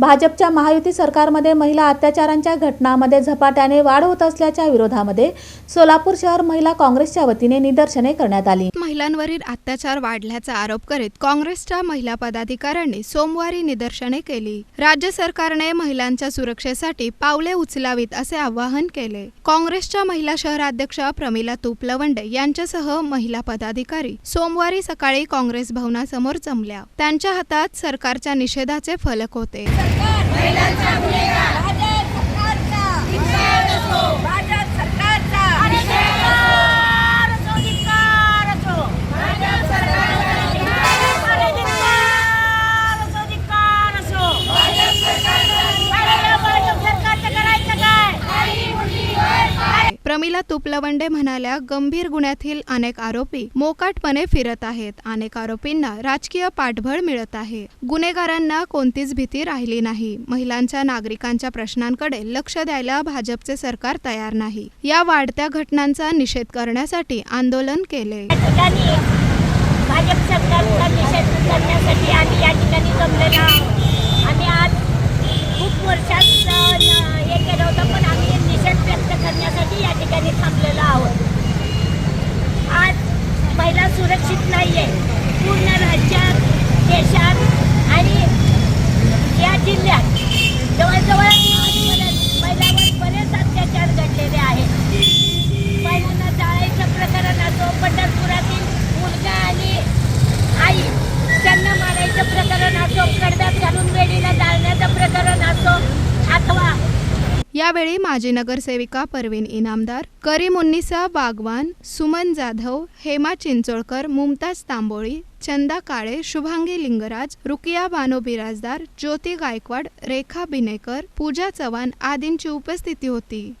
भाजपच्या महायुती सरकारमध्ये महिला अत्याचारांच्या घटनांमध्ये झपाट्याने वाढ होत असल्याच्या विरोधामध्ये सोलापूर शहर महिला काँग्रेसच्या वतीने निदर्शने करण्यात आली. महिलांवरील अत्याचार वाढल्याचा आरोप करीत काँग्रेसच्या महिला पदाधिकाऱ्यांनी सोमवारी निदर्शने केली. राज्य सरकारने महिलांच्या सुरक्षेसाठी पावले उचलावीत असे आवाहन केले. काँग्रेसच्या महिला शहराध्यक्षा प्रमिला तुपलवंडे यांच्यासह महिला पदाधिकारी सोमवारी सकाळी काँग्रेस भवनासमोर जमल्या. त्यांच्या हातात सरकारच्या निषेधाचे फलक होते. Baila प्रमिला तुपलवंडे म्हणाल्या गंभीर गुन्ह्यातील अनेक आरोपी मोकाटपणे फिरत आहेत. अनेक आरोपींना राजकीय पाठबळ मिळत आहे. गुन्हेगारांना कोणतीच भीती राहिली नाही. महिलांच्या नागरिकांच्या प्रश्नांकडे लक्ष द्यायला भाजपचे सरकार तयार नाही. या वाढत्या घटनांचा निषेध करण्यासाठी आंदोलन केले. सुरक्षित नाही यावेळी माजी नगरसेविका परवीन इनामदार करीमुन्निसा बागवान सुमन जाधव हेमा चिंचोळकर मुमताज तांबोळी चंदा काळे शुभांगी लिंगराज रुकिया बानो बिराजदार ज्योती गायकवाड रेखा बिनेकर पूजा चव्हाण आदींची उपस्थिती होती.